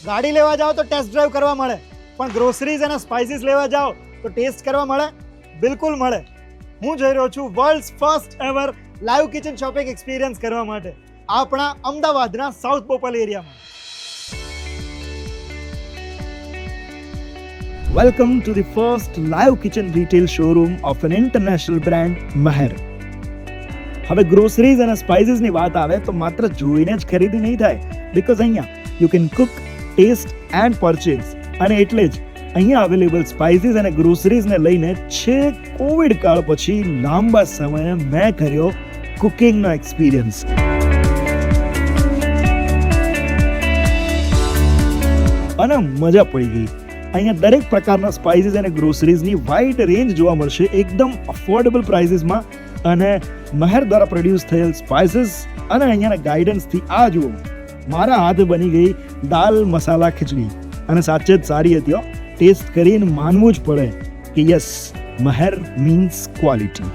ગાડી લેવા જાઓ તો ટેસ્ટ ડ્રાઈવ કરવા મળે. પણ ગ્રોસરીઝ અને સ્પાઇસીસ લેવા જાઓ તો ટેસ્ટ કરવા મળે. બિલકુલ મળે. હું જઈ રહ્યો છું world first ever live kitchen shopping experience કરવા માટે. આપણા અમદાવાદના સાઉથ પોપલ એરિયામાં welcome to the first live kitchen retail showroom of an international brand Meher હવે ગ્રોસરીઝ અને સ્પાઇસીસની વાત આવે તો માત્ર જોઈને જ ખરીદી નહીં થાય. બિકોઝ અહીંયા you can cook taste and purchase અને એટલે જ અહીંયા અવેલેબલ સ્પાઇસીસ અને ગ્રોસરીઝને લઈને છે કોવિડ કાળ પછી લાંબા સમયે મેં કર્યો કુકિંગનો એક્સપિરિયન્સ અને મજા પડી ગઈ. અહીંયા દરેક પ્રકારના સ્પાઇસીસ અને ગ્રોસરીઝની વાઇડ રેન્જ જોવા મળશે એકદમ અફોર્ડેબલ પ્રાઇસીસમાં અને મહેર દ્વારા પ્રોડ્યુસ થયેલ સ્પાઇસીસ અને અહીંયાના ગાઈડન્સથી આ જુઓ. મારા હાથ બની ગઈ દાલ મસાલા ખીચડી. અને સાચે જ સારી હતી ટેસ્ટ કરીને માનવું જ પડે કે યસ મહેર મીન્સ ક્વોલિટી